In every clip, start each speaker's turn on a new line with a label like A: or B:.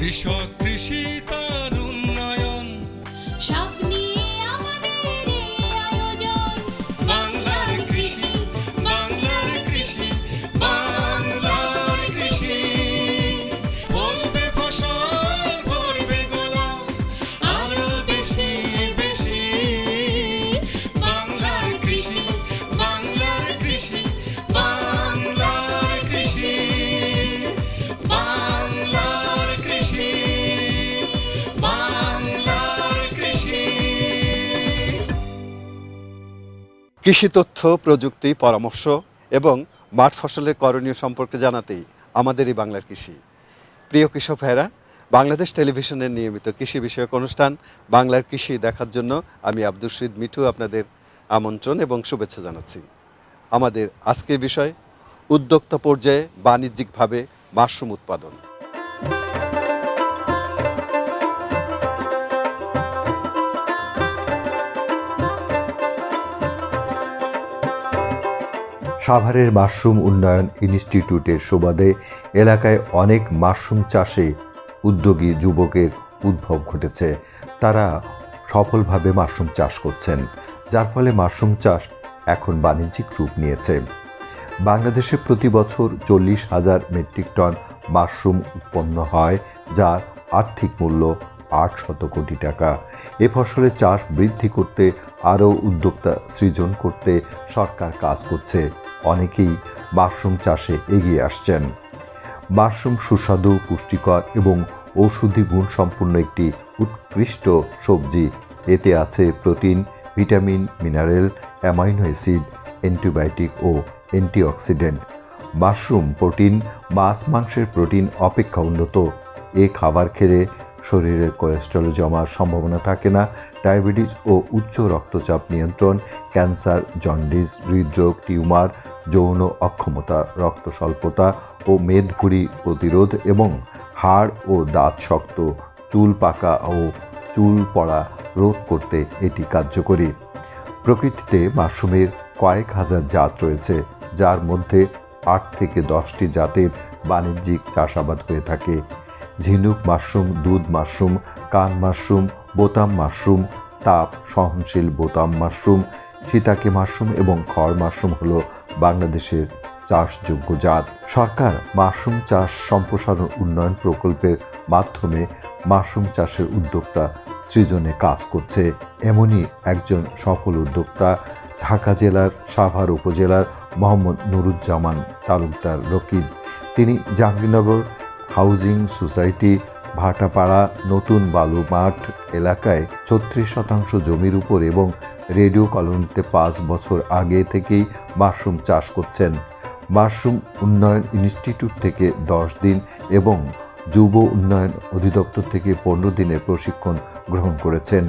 A: কৃষক কৃষি তার কৃষি
B: তথ্য, প্রযুক্তি, পরামর্শ এবং মাঠ ফসলের করণীয় সম্পর্কে জানাতেই আমাদের এই বাংলার কৃষি। প্রিয় কৃষক ভাইরা বাংলাদেশ টেলিভিশনের নিয়মিত কৃষি বিষয়ক অনুষ্ঠান বাংলার কৃষি দেখার জন্য আমি আব্দুল শহীদ মিঠু আপনাদের আমন্ত্রণ এবং শুভেচ্ছা জানাচ্ছি। আমাদের আজকের বিষয়, উদ্যোক্তা পর্যায়ে বাণিজ্যিকভাবে মাশরুম উৎপাদন।
C: সাভারের মাশরুম উন্নয়ন ইনস্টিটিউটের সুবাদে এলাকায় অনেক মাশরুম চাষে উদ্যোগী যুবকের উদ্ভব ঘটেছে। তারা সফলভাবে মাশরুম চাষ করছেন, যার ফলে মাশরুম চাষ এখন বাণিজ্যিক রূপ নিয়েছে। বাংলাদেশে প্রতি বছর চল্লিশ হাজার মেট্রিক টন মাশরুম উৎপন্ন হয়, যার আর্থিক মূল্য আট শত কোটি টাকা। এ ফসলের চাষ বৃদ্ধি করতে আরও উদ্যোক্তা সৃজন করতে সরকার কাজ করছে। অনেকেই মাশরুম চাষে এগিয়ে আসছেন। মাশরুম সুস্বাদু, পুষ্টিকর এবং ঔষধি গুণ সম্পন্ন একটি উৎকৃষ্ট সবজি। এতে আছে protein, vitamin, mineral, amino acid, antibiotic ও অ্যান্টিঅক্সিডেন্ট। মাশরুম প্রোটিন, মাছ, মাংসের প্রোটিন অপেক্ষা উন্নত। এ খাবার খেলে শরীরের কোলেস্ট্রল জমার সম্ভাবনা থাকে না, ডায়াবেটিস ও উচ্চ রক্তচাপ নিয়ন্ত্রণ, ক্যান্সার, জন্ডিস, হৃদরোগ, টিউমার, যৌন অক্ষমতা, রক্ত স্বল্পতা ও মেদভুঁড়ি প্রতিরোধ এবং হাড় ও দাঁত শক্ত, চুল পাকা ও চুল পড়া রোধ করতে এটি কার্যকরী। প্রকৃতিতে মাশরুমের কয়েক হাজার জাত রয়েছে, যার মধ্যে আট থেকে দশটি জাতের বাণিজ্যিক চাষাবাদ হয়ে থাকে। ঝিনুক মাশরুম, দুধ মাশরুম, কান মাশরুম, বোতাম মাশরুম, তাপ সহনশীল বোতাম মাশরুম সীতাকে মাশরুম এবং খড় মাশরুম হলো বাংলাদেশের চাষযোগ্য জাত। সরকার মাশরুম চাষ সম্প্রসারণ উন্নয়ন প্রকল্পের মাধ্যমে মাশরুম চাষের উদ্যোক্তা সৃজনে কাজ করছে। এমনই একজন সফল উদ্যোক্তা ঢাকা জেলার সাভার উপজেলার মোহাম্মদ নুরুজ্জামান তালুকদার রকিব। তিনি জাহাঙ্গীরনগর হাউজিং সোসাইটি, ভাটাপাড়া, নতুন বালু মাঠ এলাকায় ছত্রিশ শতাংশ জমির উপর এবং রেডিও কলোনিতে পাঁচ বছর আগে থেকেই মাশরুম চাষ করছেন। মাশরুম উন্নয়ন ইনস্টিটিউট থেকে দশ দিন এবং যুব উন্নয়ন অধিদপ্তর থেকে পনেরো দিনের প্রশিক্ষণ গ্রহণ করেছেন।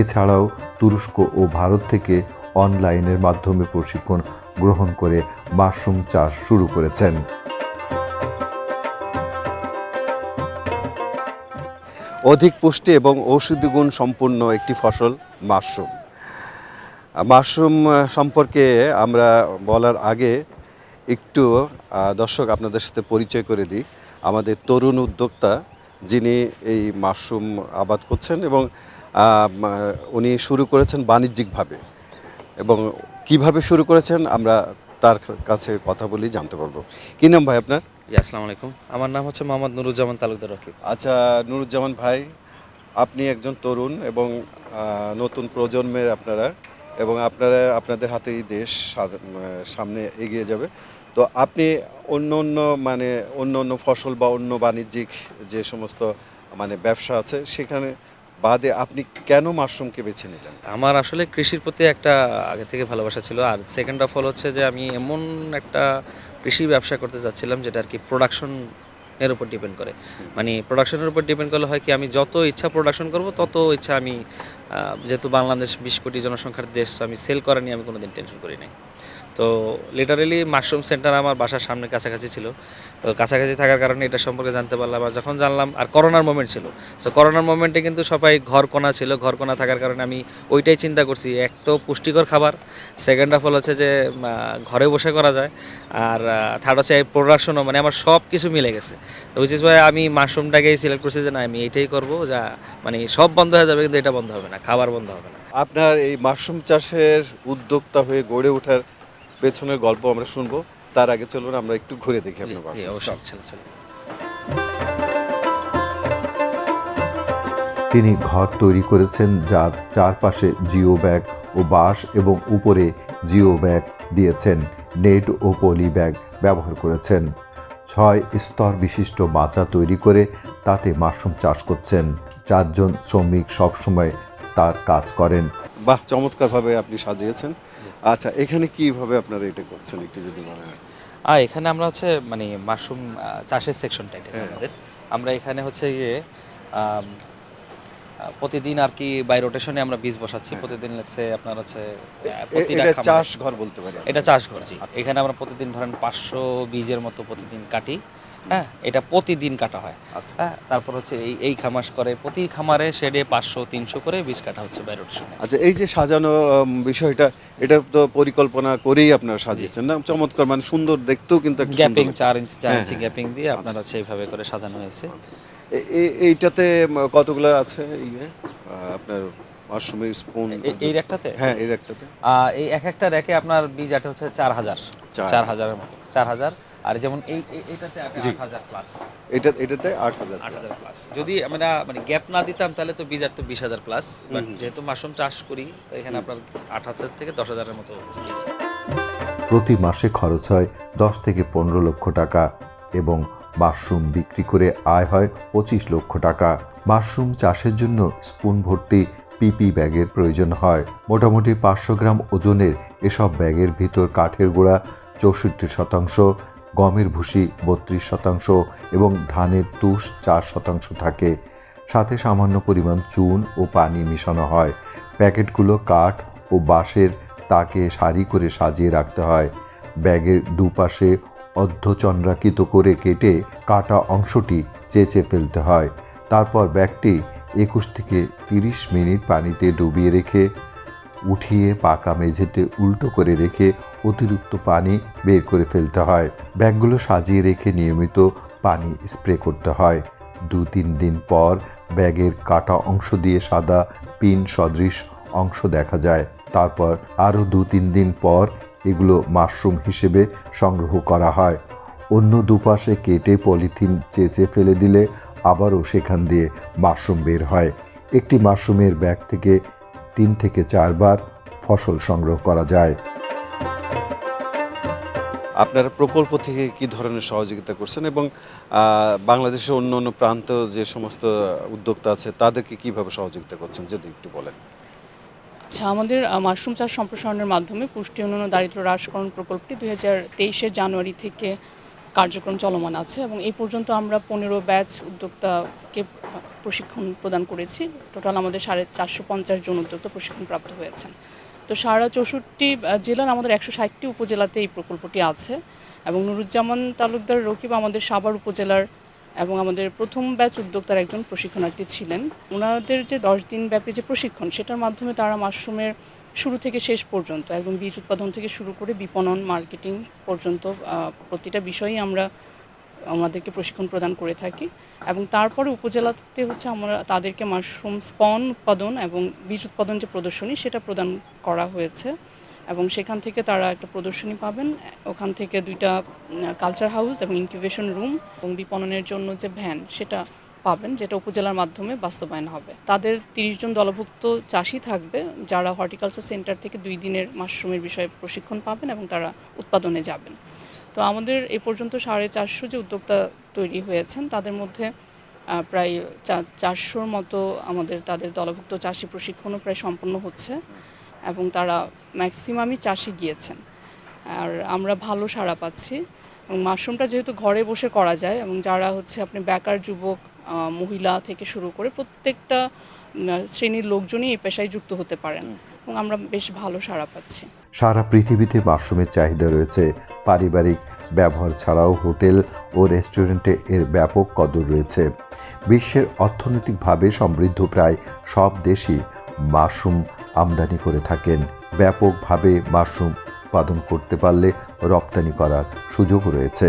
C: এছাড়াও তুরস্ক ও ভারত থেকে অনলাইনের মাধ্যমে প্রশিক্ষণ গ্রহণ করে মাশরুম চাষ শুরু করেছেন।
B: অধিক পুষ্টি এবং ঔষধি গুণ সম্পূর্ণ একটি ফসল, মাশরুম। মাশরুম সম্পর্কে আমরা বলার আগে একটু দর্শক আপনাদের সাথে পরিচয় করে দিই। আমাদের তরুণ উদ্যোক্তা যিনি এই মাশরুম আবাদ করছেন এবং উনি শুরু করেছেন বাণিজ্যিকভাবে। এবং কীভাবে শুরু করেছেন আমরা তার কাছে কথা বলি, জানতে পারব। কী নাম ভাই আপনার?
D: জি আসসালামু আলাইকুম আমার নাম হচ্ছে মোহাম্মদ নুরুজ্জামান তালুকদার রকিব।
B: আচ্ছা নুরুজ্জামান ভাই আপনি একজন তরুণ এবং নতুন প্রজন্মের আপনারা এবং আপনারা আপনাদের হাতেই দেশ সামনে এগিয়ে যাবে। তো আপনি অন্য অন্য মানে অন্য অন্য ফসল বা অন্য বাণিজ্যিক যে সমস্ত মানে ব্যবসা আছে সেখানে বাদে আপনি কেন মাশরুমকে বেছে নিলেন?
D: আমার আসলে কৃষির প্রতি একটা আগে থেকে ভালোবাসা ছিল। আর সেকেন্ড অফ অল হচ্ছে যে আমি এমন একটা কৃষি ব্যবসা করতে যাচ্ছিলাম, যেটা আর কি প্রোডাকশন এর উপর ডিপেন্ড করে। মানে প্রোডাকশনের উপর ডিপেন্ড করলে হয় কি, আমি যত ইচ্ছা প্রোডাকশন করব, তত ইচ্ছা আমি যেহেতু বাংলাদেশ বিশ কোটি জনসংখ্যার দেশ আমি সেল করা নিয়ে আমি কোনোদিন টেনশন করি নাই। তো লিটারেলি মাশরুম সেন্টার আমার বাসার সামনে কাছাকাছি ছিল। তো কাছাকাছি থাকার কারণে এটা সম্পর্কে জানতে পারলাম আর যখন জানলাম, আর করোনার মোমেন্ট ছিল। সো করোনার মোমেন্টে কিন্তু সবাই ঘর কোনা ছিল। ঘর কোনা থাকার কারণে আমি ওইটাই চিন্তা করছি, এক তো পুষ্টিকর খাবার সেকেন্ড অফ অল হচ্ছে যে ঘরে বসে করা যায়। আর থার্ড হচ্ছে প্রোডাকশনও মানে আমার সব কিছু মিলে গেছে। তো ইস ভাই আমি মাশরুমটাকেই সিলেক্ট করছি যে, না, আমি এইটাই করব যা মানে সব বন্ধ হয়ে যাবে, কিন্তু এটা বন্ধ হবে না, খাবার বন্ধ হবে না।
B: আপনার এই মাশরুম চাষের উদ্যোক্তা হয়ে গড়ে ওঠার পেছনের গল্প আমরা শুনব। তার আগে চলুন আমরা একটু ঘুরে দেখি আপনার
C: তিনি ঘর তৈরি করেছেন যার চারপাশে জিও ব্যাগ ও বাঁশ এবং উপরে জিও ব্যাগ দিয়েছেন। নেট ও পলি ব্যাগ ব্যবহার করেছেন। ছয় স্তর বিশিষ্ট মাচা তৈরি করে তাতে মাশরুম চাষ করছেন। চারজন শ্রমিক সবসময় তার কাজ করেন।
B: বাহ চমৎকারভাবে আপনি সাজিয়েছেন। আচ্ছা এখানে কীভাবে আপনারা এটা করছেন একটু যদি বলেন?
D: আর এখানে আমরা হচ্ছে মানে মাশরুম চাষের সেকশনটা এটা
B: হ্যাঁ।
D: আমাদের। আমরা এখানে হচ্ছে গিয়ে প্রতিদিন আর কি বাই রোটেশনে আমরা বীজ বসাচ্ছি।
B: হ্যাঁ।
D: প্রতিদিন হচ্ছে আপনার হচ্ছে
B: এটা চাষ ঘর বলতে পারি
D: এটা চাষ ঘর
B: আচ্ছা।
D: এখানে আমরা প্রতিদিন ধরেন পাঁচশো বীজের মতো প্রতিদিন কাটি। হ্যাঁ এটা প্রতিদিন কাটা হয়।
B: আচ্ছা।
D: হ্যাঁ তারপর হচ্ছে এই এই খামাস করে প্রতি খামারে শেডে পাঁচশো তিনশো করে বীজ কাটা হচ্ছে বাই রোটেশনে
B: আচ্ছা এই যে সাজানো বিষয়টা এটা তো পরিকল্পনা করেই আপনারা সাজিয়েছেন না? চমৎকার মানে সুন্দর দেখতেও কিন্তু
D: গ্যাপিং চার ইঞ্চি চার
B: হ্যাঁ,
D: ইঞ্চি
B: হ্যাঁ।
D: গ্যাপিং দিয়ে আপনার হচ্ছে এইভাবে করে সাজানো হয়েছে।
B: এ- এইটাতে কতগুলো আছে ইয়ে? আপনার মাশরুমের স্পুন
D: এই র্যাকটাতে
B: হ্যাঁ এই
D: আহ, এই এক একটা র্যাকে আপনার বীজ আটা হচ্ছে চার হাজার।
B: চার।
D: চার হাজারের মতো চার হাজার। আর যেমন এই এইটাতে আট হাজার প্লাস
B: এটা এটাতে আট হাজার
D: আট হাজার প্লাস যদি আমরা মানে গ্যাপ না দিতাম তাহলে তো বীজ আর তো বিশ হাজার প্লাস বাট যেহেতু মাশরুম চাষ করি তো এখানে আপনার আট হাজার থেকে দশ হাজারের মতো
C: প্রতি মাসে খরচ হয় দশ থেকে পনেরো লক্ষ টাকা এবং মাশরুম বিক্রি করে আয় হয় পঁচিশ লক্ষ টাকা। মাশরুম চাষের জন্য স্পুন ভর্তি পিপি ব্যাগের প্রয়োজন হয়। মোটামুটি পাঁচশো গ্রাম ওজনের এসব ব্যাগের ভিতর কাঠের গোড়া চৌষট্টি শতাংশ গমের ভুসি বত্রিশ শতাংশ এবং ধানের তুষ চার শতাংশ থাকে। সাথে সামান্য পরিমাণ চুন ও পানি মেশানো হয়। প্যাকেটগুলো কাঠ ও বাঁশের তাকে সারি করে সাজিয়ে রাখতে হয়। ব্যাগের দুপাশে অর্ধচন্দ্রাকৃত করে কেটে কাটা অংশটি চেঁচে ফেলতে হয়। তারপর ব্যাগটি একুশ থেকে তিরিশ মিনিট পানিতে ডুবিয়ে রেখে উঠিয়ে পাকা মেঝেতে উল্টো করে রেখে অতিরিক্ত পানি বের করে ফেলতে হয়। ব্যাগগুলো সাজিয়ে রেখে নিয়মিত পানি স্প্রে করতে হয়। দু তিন দিন পর ব্যাগের কাটা অংশ দিয়ে সাদা পিন সদৃশ অংশ দেখা যায়। তারপর আরও দু তিন দিন পর এগুলো মাশরুম হিসেবে সংগ্রহ করা হয়। অন্য দুপাশে কেটে পলিথিন চেঁচে ফেলে দিলে আবারও সেখান দিয়ে মাশরুম বের হয়। একটি মাশরুমের ব্যাগ থেকে তিন থেকে চারবার ফসল সংগ্রহ করা যায়।
B: আপনারা প্রকল্প থেকে কি ধরনের সহযোগিতা করছেন এবং বাংলাদেশের অন্য অন্য প্রান্ত যে সমস্ত উদ্যোক্তা আছে তাদেরকে কীভাবে সহযোগিতা করছেন যদি একটু বলেন?
E: আচ্ছা আমাদের মাশরুম চাষ সম্প্রসারণের মাধ্যমে পুষ্টি উন্নয়ন দারিদ্র হ্রাসকরণ প্রকল্পটি দুই হাজার তেইশের জানুয়ারি থেকে কার্যক্রম চলমান আছে এবং এই পর্যন্ত আমরা পনেরো ব্যাচ উদ্যোক্তাকে প্রশিক্ষণ প্রদান করেছি। টোটাল আমাদের সাড়ে চারশো পঞ্চাশ জন উদ্যোক্তা প্রশিক্ষণ প্রাপ্ত হয়েছেন। তো সারা চৌষট্টি জেলার আমাদের একশো ষাটটি উপজেলাতে এই প্রকল্পটি আছে এবং নুরুজ্জামান তালুকদার রকিব আমাদের সাভার উপজেলার এবং আমাদের প্রথম ব্যাচ উদ্যোক্তার একজন প্রশিক্ষণার্থী ছিলেন। ওনাদের যে দশ দিন ব্যাপী যে প্রশিক্ষণ, সেটার মাধ্যমে তারা মাশরুমের শুরু থেকে শেষ পর্যন্ত, একদম বীজ উৎপাদন থেকে শুরু করে বিপণন, মার্কেটিং পর্যন্ত প্রতিটা বিষয়েই আমরা, আমাদেরকে প্রশিক্ষণ প্রদান করে থাকি। এবং তারপরে উপজেলাতে হচ্ছে আমরা তাদেরকে মাশরুম স্পন উৎপাদন এবং বীজ উৎপাদন যে প্রদর্শনী, সেটা প্রদান করা হয়েছে। এবং সেখান থেকে তারা একটা প্রদর্শনী পাবেন। ওখান থেকে দুইটা কালচার হাউস এবং ইনকিউবেশন রুম এবং বিপণনের জন্য যে ভ্যান সেটা পাবেন, যেটা উপজেলার মাধ্যমে বাস্তবায়ন হবে। তাদের তিরিশ জন দলভুক্ত চাষি থাকবে, যারা হর্টিকালচার সেন্টার থেকে দুই দিনের মাশরুমের বিষয়ে প্রশিক্ষণ পাবেন এবং তারা উৎপাদনে যাবেন। তো আমাদের এ পর্যন্ত সাড়ে চারশো যে উদ্যোক্তা তৈরি হয়েছেন, তাদের মধ্যে প্রায় চারশোর মতো আমাদের তাদের দলভুক্ত চাষি প্রশিক্ষণও প্রায় সম্পন্ন হচ্ছে এবং তারা ম্যাক্সিমামই চাষি গিয়েছেন। আর আমরা ভালো সাড়া পাচ্ছি এবং মাশরুমটা যেহেতু ঘরে বসে করা যায় এবং যারা হচ্ছে আপনি বেকার যুবক মহিলা থেকে শুরু করে প্রত্যেকটা শ্রেণির লোকজনই এই পেশায় যুক্ত হতে পারেন এবং আমরা বেশ ভালো সাড়া পাচ্ছি।
C: সারা পৃথিবীতে মাশরুমের চাহিদা রয়েছে। পারিবারিক ব্যবহার ছাড়াও হোটেল ও রেস্টুরেন্টে এর ব্যাপক কদর রয়েছে। বিশ্বের অর্থনৈতিকভাবে সমৃদ্ধ প্রায় সব দেশই মাশরুম আমদানি করে থাকেন। ব্যাপকভাবে মাশরুম উৎপাদন করতে পারলে রপ্তানি করার সুযোগ রয়েছে।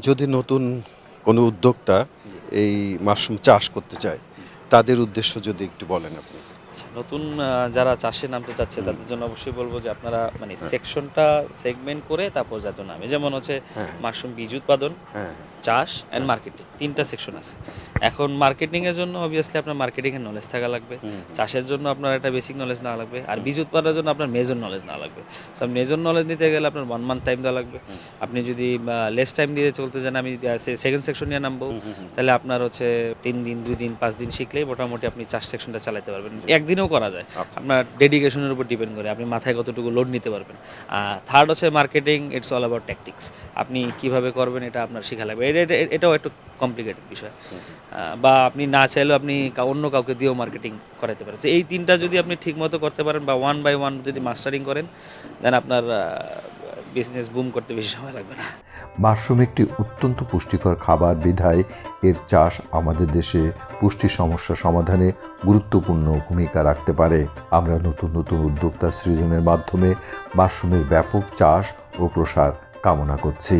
B: যদি নতুন কোনো উদ্যোক্তা এই মাশরুম চাষ করতে চায় তাদের উদ্দেশ্য যদি একটু বলেন আপনি।
D: আচ্ছা, নতুন যারা চাষে নামতে চাচ্ছে তাদের জন্য অবশ্যই বলব যে আপনারা মানে সেকশনটা সেগমেন্ট করে তারপর যাতে নামে। যেমন হচ্ছে
B: হ্যাঁ।
D: মাশরুম বীজ উৎপাদন।
B: হ্যাঁ।
D: চাষ অ্যান্ড মার্কেটিং তিনটা সেকশন আছে। এখন মার্কেটিংয়ের জন্য অবভিয়াসলি আপনার মার্কেটিং এর নলেজ থাকা লাগবে। চাষের জন্য আপনার একটা বেসিক নলেজ না লাগবে। আর বীজ উৎপাদনের জন্য আপনার মেজর নলেজ না লাগবে। সব মেজর নলেজ নিতে গেলে আপনার ওয়ান মান্থ টাইম দেওয়া লাগবে। আপনি যদি লেস টাইম দিয়ে চলতে যান আমি সেকেন্ড সেকশন নিয়ে নামবো। তাহলে আপনার হচ্ছে তিন দিন দুই দিন পাঁচ দিন শিখলেই মোটামুটি আপনি চাষ সেকশনটা চালাতে পারবেন। একদিনেও করা যায়।
B: আচ্ছা।
D: আপনার ডেডিকেশনের উপর ডিপেন্ড করে। আপনি মাথায় কতটুকু লোড নিতে পারবেন। থার্ড হচ্ছে marketing it's all about tactics আপনি কীভাবে করবেন এটা আপনার শেখা লাগবে। এটাও একটু কমপ্লিকেটেড বিষয়। বা আপনি না চাইলেও আপনি অন্য কাউকে দিয়েও মার্কেটিং করাতে পারেন। এই তিনটা যদি আপনি ঠিকমতো করতে পারেন বা ওয়ান বাই ওয়ান যদি মাস্টারিং করেন দেন আপনার বিজনেস বুম করতে বেশি সময় লাগবে না।
C: মাশরুম একটি অত্যন্ত পুষ্টিকর খাবার বিধায় এর চাষ আমাদের দেশে পুষ্টি সমস্যা সমাধানে গুরুত্বপূর্ণ ভূমিকা রাখতে পারে। আমরা নতুন নতুন উদ্যোক্তা সৃজনের মাধ্যমে মাশরুমের ব্যাপক চাষ ও প্রসার কামনা করছি।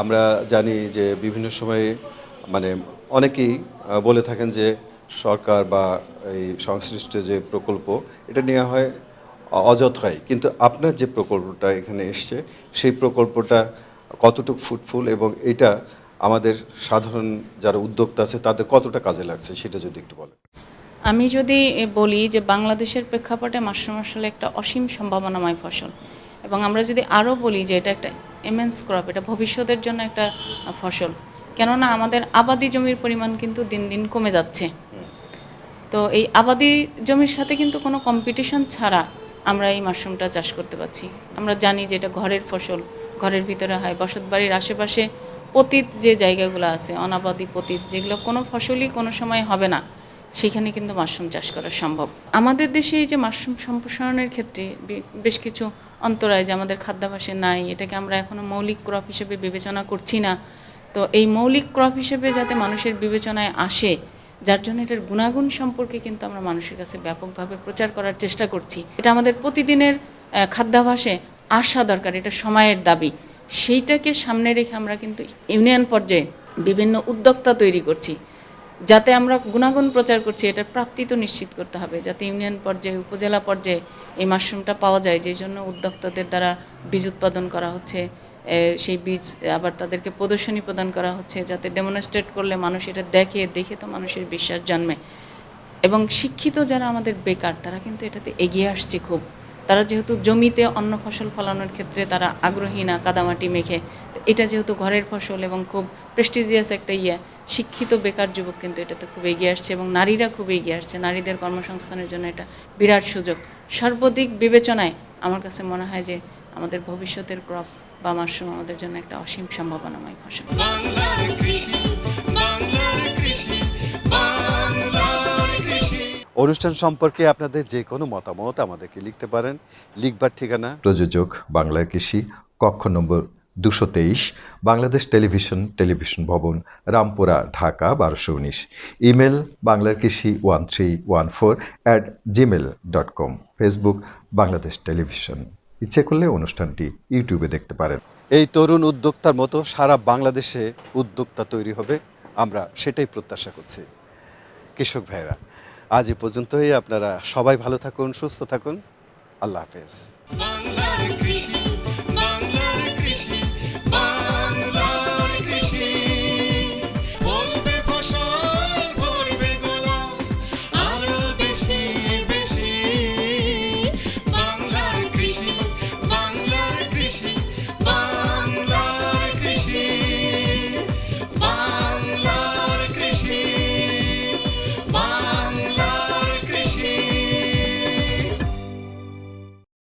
B: আমরা জানি যে বিভিন্ন সময়ে মানে অনেকেই বলে থাকেন যে সরকার বা এই সংশ্লিষ্ট যে প্রকল্প, এটা নেওয়া হয় অযথায় কিন্তু আপনার যে প্রকল্পটা এখানে এসছে, সেই প্রকল্পটা কতটুকু ফুটফুল এবং এটা আমাদের সাধারণ যারা উদ্যোক্তা আছে, তাদের কতটা কাজে লাগছে, সেটা যদি একটু বলেন।
F: আমি যদি বলি যে বাংলাদেশের প্রেক্ষাপটে মাশরুম আসলে একটা অসীম সম্ভাবনাময় ফসল। এবং আমরা যদি আরও বলি যে এটা একটা এমেন্স ক্রপ এটা ভবিষ্যতের জন্য একটা ফসল। কেননা আমাদের আবাদি জমির পরিমাণ কিন্তু দিন দিন কমে যাচ্ছে। তো এই আবাদি জমির সাথে কিন্তু কোনো কম্পিটিশন ছাড়া আমরা এই মাশরুমটা চাষ করতে পারছি। আমরা জানি যে এটা ঘরের ফসল, ঘরের ভিতরে হয়, বসত বাড়ির আশেপাশে পতিত যে জায়গাগুলো আছে, অনাবাদি পতিত, যেগুলো কোনো ফসলই কোনো সময় হবে না। সেখানে কিন্তু মাশরুম চাষ করা সম্ভব। আমাদের দেশে এই যে মাশরুম সম্প্রসারণের ক্ষেত্রে বেশ কিছু অন্তরায় যে আমাদের খাদ্যাভাসে নাই, এটাকে আমরা এখনও মৌলিক ক্রপ হিসেবে বিবেচনা করছি না। তো এই মৌলিক ক্রপ হিসেবে যাতে মানুষের বিবেচনায় আসে, যার জন্য এটার গুণাগুণ সম্পর্কে কিন্তু আমরা মানুষের কাছে ব্যাপকভাবে প্রচার করার চেষ্টা করছি। এটা আমাদের প্রতিদিনের খাদ্যাভাসে আসা দরকার, এটা সময়ের দাবি। সেইটাকে সামনে রেখে আমরা কিন্তু ইউনিয়ন পর্যায়ে বিভিন্ন উদ্যোক্তা তৈরি করছি। যাতে আমরা গুণাগুণ প্রচার করছি, এটার প্রাপ্তি তো নিশ্চিত করতে হবে। যাতে ইউনিয়ন পর্যায়ে, উপজেলা পর্যায়ে এই মাশরুমটা পাওয়া যায়, যে জন্য উদ্যোক্তাদের দ্বারা বীজ উৎপাদন করা হচ্ছে সেই বীজ আবার তাদেরকে প্রদর্শনী প্রদান করা হচ্ছে, যাতে ডেমনস্ট্রেট করলে মানুষ এটা দেখে দেখে তো মানুষের বিশ্বাস জন্মে। এবং শিক্ষিত যারা আমাদের বেকার, তারা কিন্তু এটাতে এগিয়ে আসছে খুব। তারা যেহেতু জমিতে অন্য ফসল ফলানোর ক্ষেত্রে তারা আগ্রহী না, কাদামাটি মেখে, এটা যেহেতু ঘরের ফসল এবং খুব প্রেস্টিজিয়াস একটা ইয়ে। শিক্ষিত বেকার যুবক কিন্তু এটাতে খুব এগিয়ে আসছে এবং নারীরা খুব এগিয়ে আসছে। নারীদের কর্মসংস্থানের জন্য এটা বিরাট সুযোগ। সর্বদিক বিবেচনায় আমার কাছে মনে হয় যে আমাদের ভবিষ্যতের ক্রপ বা মাশরুম আমাদের জন্য একটা অসীম সম্ভাবনাময় ফসল।
B: অনুষ্ঠান সম্পর্কে আপনাদের যে কোনো মতামত আমাদেরকে লিখতে পারেন। লিখবার ঠিকানা?
C: প্রযোজক বাংলা কৃষি কক্ষ নম্বর দুশো তেইশ বাংলাদেশ টেলিভিশন টেলিভিশন ভবন রামপুরা ঢাকা বারোশো উনিশ। ইমেল বাংলা কৃষি one three one four at gmail dot com. Facebook Bangladesh television. ইচ্ছে করলে অনুষ্ঠানটি ইউটিউবে দেখতে পারেন।
B: এই তরুণ উদ্যোক্তার মতো সারা বাংলাদেশে উদ্যোক্তা তৈরি হবে আমরা সেটাই প্রত্যাশা করছি। কৃষক ভাইরা আজ এ পর্যন্তই। আপনারা সবাই ভালো থাকুন সুস্থ থাকুন। আল্লাহ হাফেজ।
A: বাংলার কৃষি